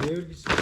Devir gitsin.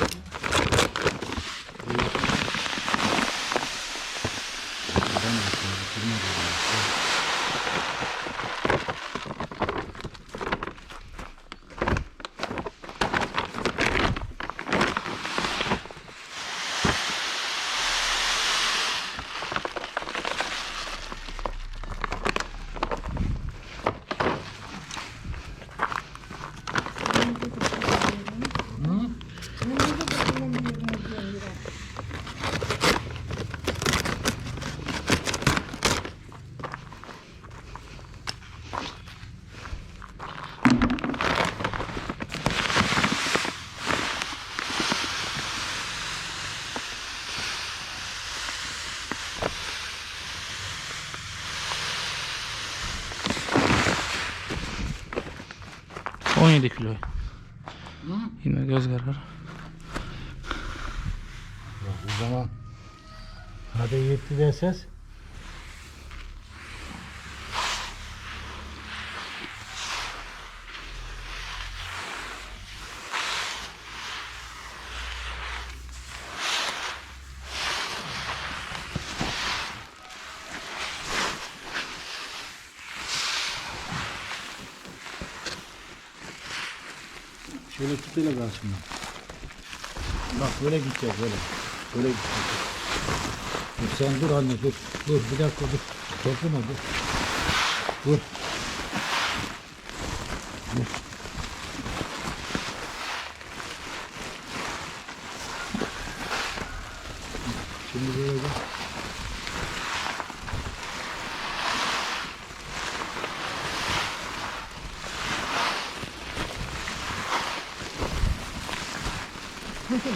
Hı? 17 kilo. Yine göz kararı. O zaman hadi yetti de hele karşımda. Bak böyle gidecek böyle. Böyle gidecek. Dur sen dur anne dur. Dur bir dakika dur. Dokunma dur. Dur. Dur. Şimdi böyle gel. Makinede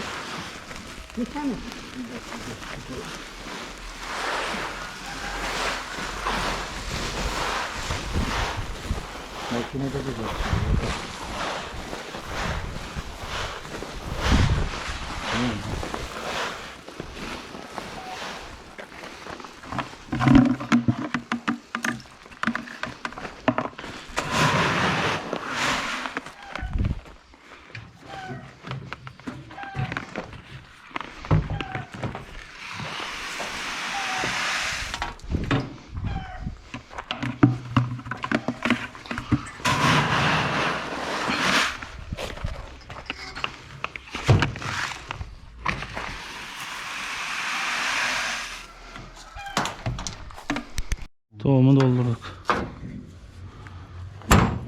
de var. Tamam. Tohumu doldurduk.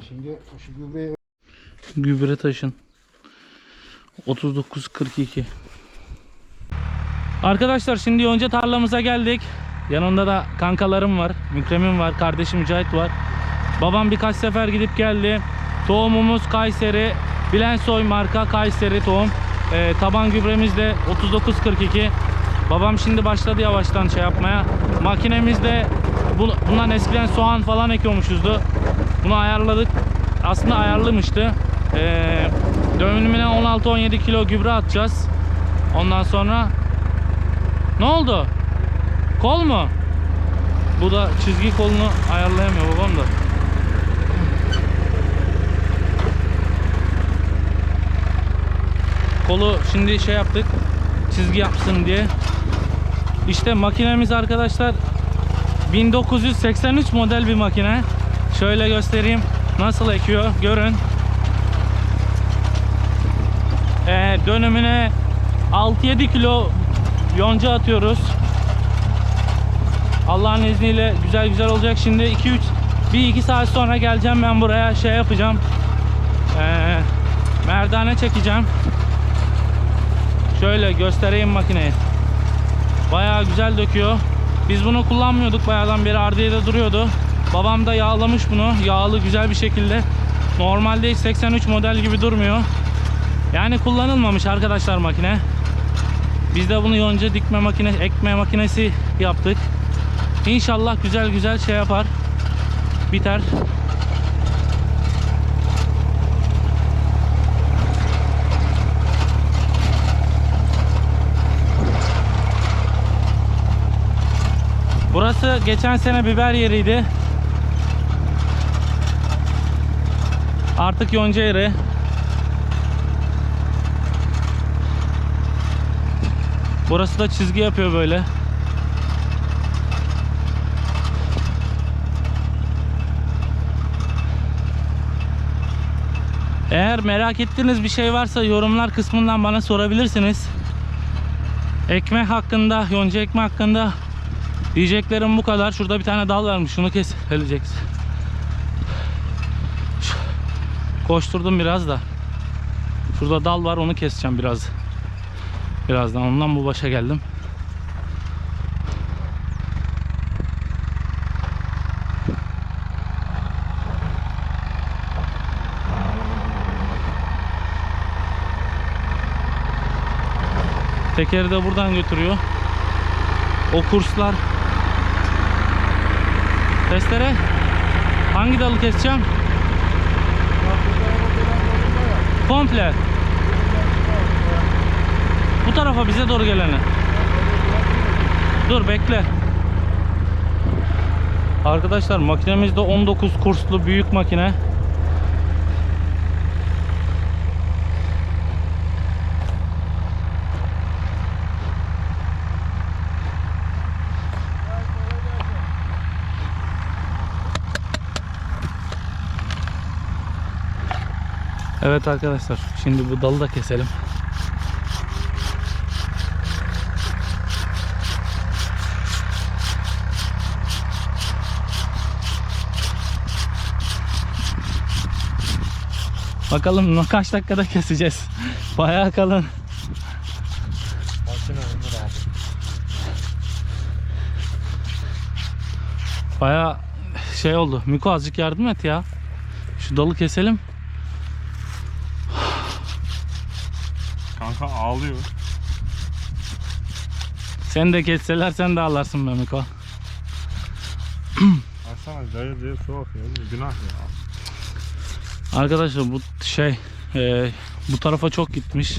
Şimdi şu gübreyi Gübre taşın. 39.42 Arkadaşlar şimdi yonca tarlamıza geldik. Yanımda da kankalarım var. Mükremim var. Kardeşim Mücahit var. Babam birkaç sefer gidip geldi. Tohumumuz Kayseri. Bilensoy marka Kayseri tohum. Ee, taban gübremiz de 39.42 Babam şimdi başladı yavaştan şey yapmaya. Makinemiz de bu, bundan eskiden soğan falan ekiyormuşuzdu. Bunu ayarladık. Aslında ayarlamıştı. Ee, dönümüne 16-17 kilo gübre atacağız. Ondan sonra ne oldu? Kol mu? Bu da çizgi kolunu ayarlayamıyor babam da. Kolu şimdi şey yaptık. Çizgi yapsın diye. İşte makinemiz arkadaşlar 1983 model bir makine. Şöyle göstereyim nasıl ekiyor görün. Ee, dönümüne 6-7 kilo yonca atıyoruz. Allah'ın izniyle güzel güzel olacak. Şimdi 2-3 bir iki saat sonra geleceğim ben buraya şey yapacağım. Ee, merdane çekeceğim. Şöyle göstereyim makineyi. Bayağı güzel döküyor. Biz bunu kullanmıyorduk bayağıdan beri ardiyede duruyordu. Babam da yağlamış bunu. Yağlı güzel bir şekilde. Normalde hiç 83 model gibi durmuyor. Yani kullanılmamış arkadaşlar makine. Biz de bunu yonca dikme makine, ekme makinesi yaptık. İnşallah güzel güzel şey yapar. Biter. Burası geçen sene biber yeriydi. Artık yonca yeri. Burası da çizgi yapıyor böyle. Eğer merak ettiğiniz bir şey varsa yorumlar kısmından bana sorabilirsiniz. Ekme hakkında, yonca ekme hakkında diyeceklerim bu kadar. Şurada bir tane dal varmış. Şunu kes. Geleceksin. Koşturdum biraz da. Şurada dal var onu keseceğim biraz. Birazdan ondan bu başa geldim. Tekeri de buradan götürüyor. O kurslar. Testere. Hangi dalı keseceğim? Komple. Tarafa bize doğru gelene. Dur bekle. Arkadaşlar makinemizde 19 kurslu büyük makine. Evet arkadaşlar şimdi bu dalı da keselim. Bakalım kaç dakikada keseceğiz. Bayağı kalın. Bayağı şey oldu. Miko azıcık yardım et ya. Şu dalı keselim. Kanka ağlıyor. Sen de kesseler sen de ağlarsın be Miko. Baksana cayır cayır su akıyor. Günah ya. Arkadaşlar bu şey e, bu tarafa çok gitmiş.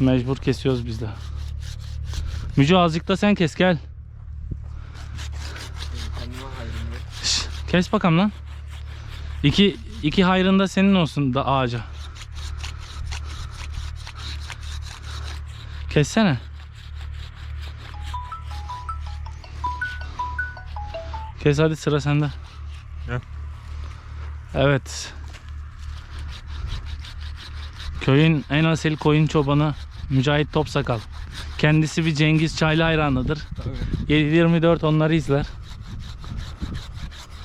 Mecbur kesiyoruz biz de. Müco azıcık da sen kes gel. Şş, kes bakalım lan. İki, iki hayrında senin olsun da ağaca. Kessene. Kes hadi sıra sende. Evet. Köyün en asil koyun çobanı Mücahit Topsakal. Kendisi bir Cengiz Çaylı hayranıdır. 7-24 onları izler.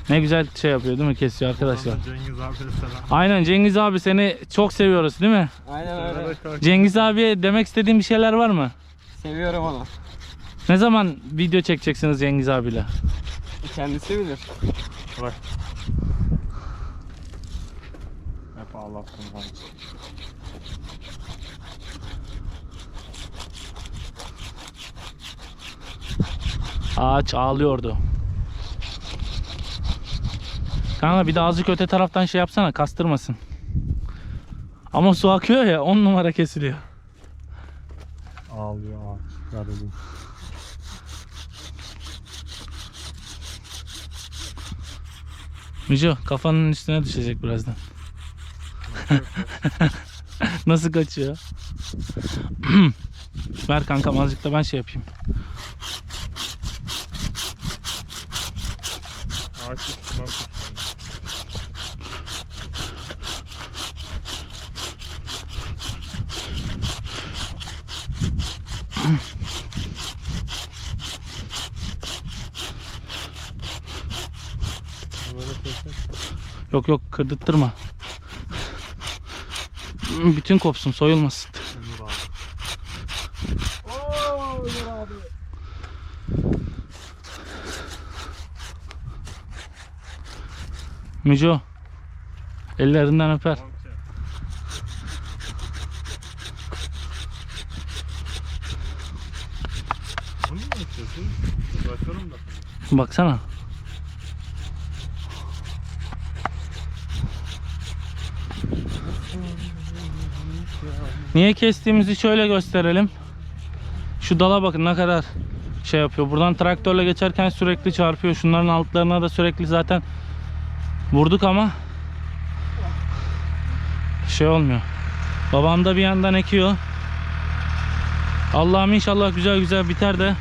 Ne güzel şey yapıyor değil mi kesiyor arkadaşlar. Cengiz abi selam. Aynen Cengiz abi seni çok seviyoruz değil mi? Aynen öyle. Cengiz abiye demek istediğin bir şeyler var mı? Seviyorum onu. Ne zaman video çekeceksiniz Cengiz abiyle? Kendisi bilir. Bırak. Ağlattım bana. Ağaç ağlıyordu. Kanka bir de azıcık öte taraftan şey yapsana kastırmasın. Ama su akıyor ya 10 numara kesiliyor. Ağlıyor ağaç. Garibim. Mico kafanın üstüne düşecek birazdan. Nasıl kaçıyor? Ver kankam azıcık da ben şey yapayım. Yok yok kırdırtma. Bütün kopsun soyulmasın. Ömür abi. Oo Ömer abi. Mico ellerinden öper. Bunu mu da. Baksana. Niye kestiğimizi şöyle gösterelim. Şu dala bakın ne kadar şey yapıyor. Buradan traktörle geçerken sürekli çarpıyor. Şunların altlarına da sürekli zaten vurduk ama şey olmuyor. Babam da bir yandan ekiyor. Allah'ım inşallah güzel güzel biter de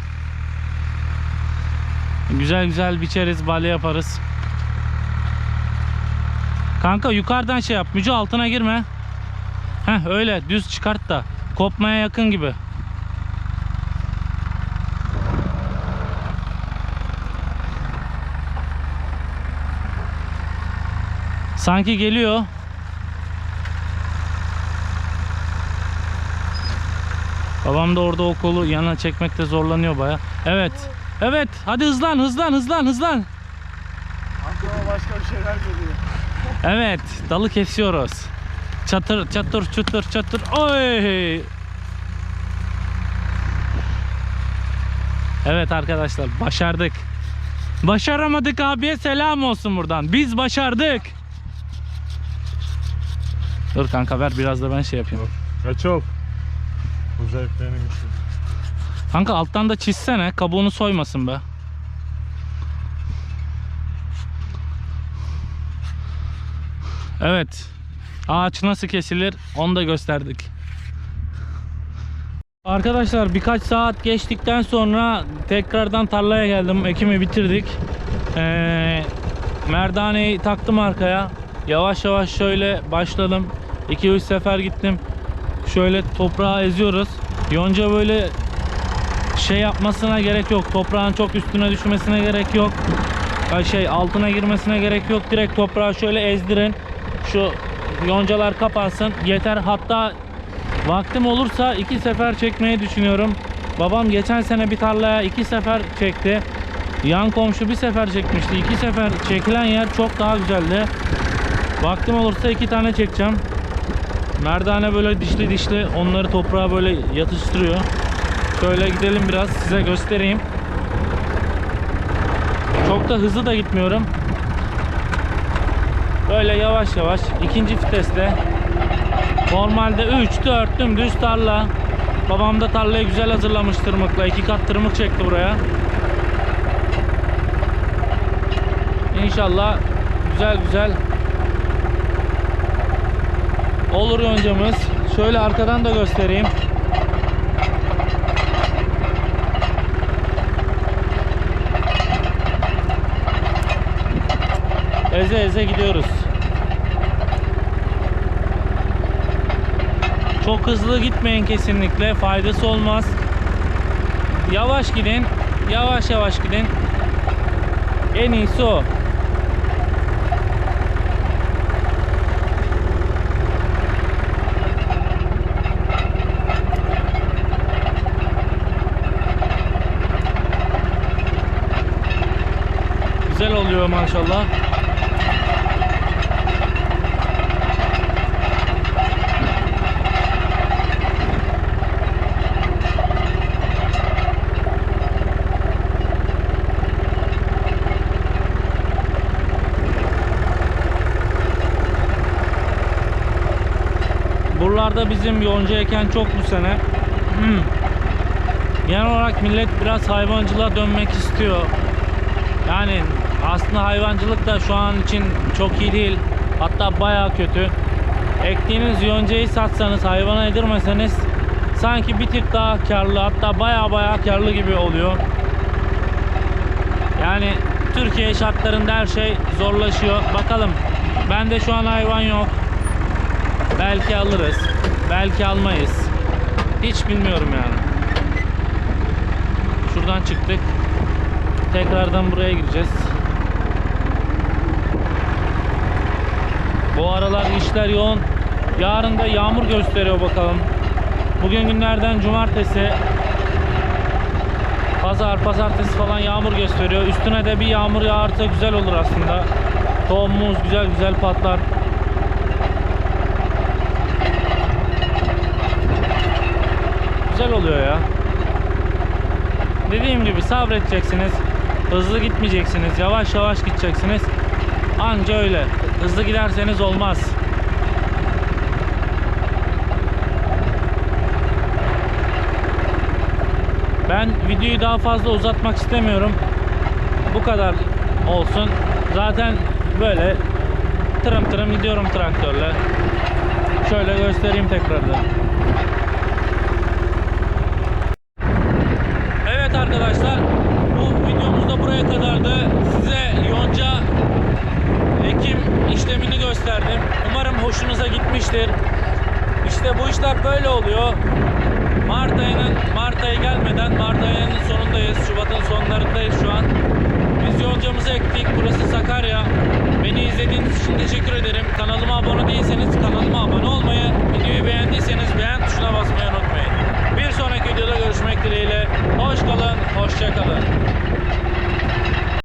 güzel güzel biçeriz, balya yaparız. Kanka yukarıdan şey yap. Müce altına girme. Heh öyle düz çıkart da. Kopmaya yakın gibi. Sanki geliyor. Babam da orada o kolu yana çekmekte zorlanıyor baya. Evet. Evet. Hadi hızlan hızlan hızlan hızlan. Aklıma başka bir şeyler geliyor. Evet. Dalı kesiyoruz. Çatır çatır çatır çatır. Oy. Evet arkadaşlar başardık. Başaramadık abiye selam olsun buradan. Biz başardık. Dur kanka ver biraz da ben şey yapayım. Kaç ol. Bu zevk benim için. Kanka alttan da çizsene kabuğunu soymasın be. Evet. Ağaç nasıl kesilir onu da gösterdik. Arkadaşlar birkaç saat geçtikten sonra tekrardan tarlaya geldim. Ekimi bitirdik. Ee, merdaneyi taktım arkaya. Yavaş yavaş şöyle başladım. 2-3 sefer gittim. Şöyle toprağı eziyoruz. Yonca böyle şey yapmasına gerek yok. Toprağın çok üstüne düşmesine gerek yok. Şey altına girmesine gerek yok. Direkt toprağı şöyle ezdirin. Şu yoncalar kapansın. Yeter. Hatta vaktim olursa iki sefer çekmeyi düşünüyorum. Babam geçen sene bir tarlaya iki sefer çekti. Yan komşu bir sefer çekmişti. İki sefer çekilen yer çok daha güzeldi. Vaktim olursa iki tane çekeceğim. Merdane böyle dişli dişli onları toprağa böyle yatıştırıyor. Şöyle gidelim biraz size göstereyim. Çok da hızlı da gitmiyorum. Böyle yavaş yavaş ikinci viteste. Normalde 3 4 dümdüz tarla. Babam da tarlayı güzel hazırlamış tırmıkla. iki kat tırmık çekti buraya. İnşallah güzel güzel olur yoncamız. Şöyle arkadan da göstereyim. Eze eze gidiyoruz. Çok hızlı gitmeyin kesinlikle. Faydası olmaz. Yavaş gidin. Yavaş yavaş gidin. En iyisi o. Güzel oluyor maşallah. Buralarda bizim yonca eken çok bu sene. Hmm. Genel olarak millet biraz hayvancılığa dönmek istiyor. Yani aslında hayvancılık da şu an için çok iyi değil. Hatta baya kötü. Ektiğiniz yoncayı satsanız, hayvana yedirmeseniz sanki bir tık daha karlı hatta baya baya karlı gibi oluyor. Yani Türkiye şartlarında her şey zorlaşıyor. Bakalım. Bende şu an hayvan yok. Belki alırız. Belki almayız. Hiç bilmiyorum yani. Şuradan çıktık. Tekrardan buraya gireceğiz. Bu aralar işler yoğun. Yarın da yağmur gösteriyor bakalım. Bugün günlerden cumartesi. Pazar, pazartesi falan yağmur gösteriyor. Üstüne de bir yağmur yağarsa güzel olur aslında. Tohumumuz güzel güzel patlar. Güzel oluyor ya. Dediğim gibi sabredeceksiniz. Hızlı gitmeyeceksiniz. Yavaş yavaş gideceksiniz. Anca öyle. Hızlı giderseniz olmaz. Ben videoyu daha fazla uzatmak istemiyorum. Bu kadar olsun. Zaten böyle tırım tırım gidiyorum traktörle. Şöyle göstereyim tekrardan. Evet arkadaşlar ciekawe.